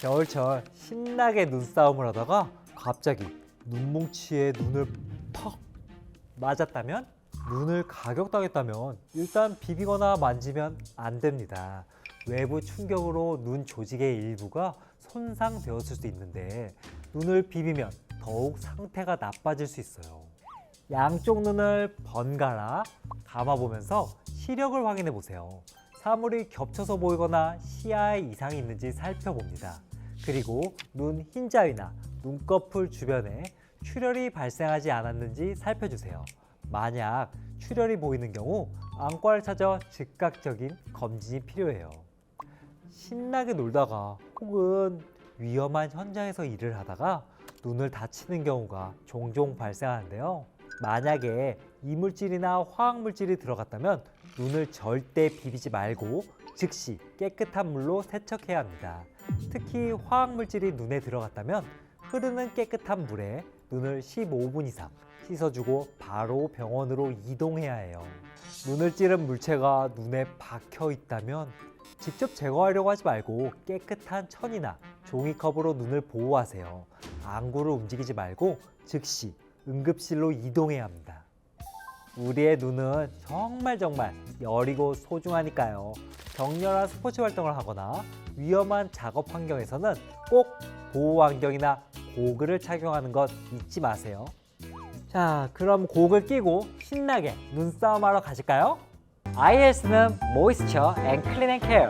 겨울철 신나게 눈싸움을 하다가 갑자기 눈뭉치에 눈을 퍽 맞았다면 눈을 가격당했다면 일단 비비거나 만지면 안 됩니다. 외부 충격으로 눈 조직의 일부가 손상되었을 수 있는데 눈을 비비면 더욱 상태가 나빠질 수 있어요. 양쪽 눈을 번갈아 감아보면서 시력을 확인해 보세요. 사물이 겹쳐서 보이거나 시야에 이상이 있는지 살펴봅니다. 그리고 눈 흰자위나 눈꺼풀 주변에 출혈이 발생하지 않았는지 살펴주세요. 만약 출혈이 보이는 경우 안과를 찾아 즉각적인 검진이 필요해요. 신나게 놀다가 혹은 위험한 현장에서 일을 하다가 눈을 다치는 경우가 종종 발생하는데요. 만약에 이물질이나 화학물질이 들어갔다면 눈을 절대 비비지 말고 즉시 깨끗한 물로 세척해야 합니다. 특히 화학물질이 눈에 들어갔다면 흐르는 깨끗한 물에 눈을 15분 이상 씻어주고 바로 병원으로 이동해야 해요. 눈을 찌른 물체가 눈에 박혀 있다면 직접 제거하려고 하지 말고 깨끗한 천이나 종이컵으로 눈을 보호하세요. 안구를 움직이지 말고 즉시 응급실로 이동해야 합니다. 우리의 눈은 정말 정말 여리고 소중하니까요. 격렬한 스포츠 활동을 하거나 위험한 작업 환경에서는 꼭 보호 안경이나 고글을 착용하는 것 잊지 마세요. 자, 그럼 고글 끼고 신나게 눈싸움하러 가실까요? IELTS는 Moisture and Clean and Care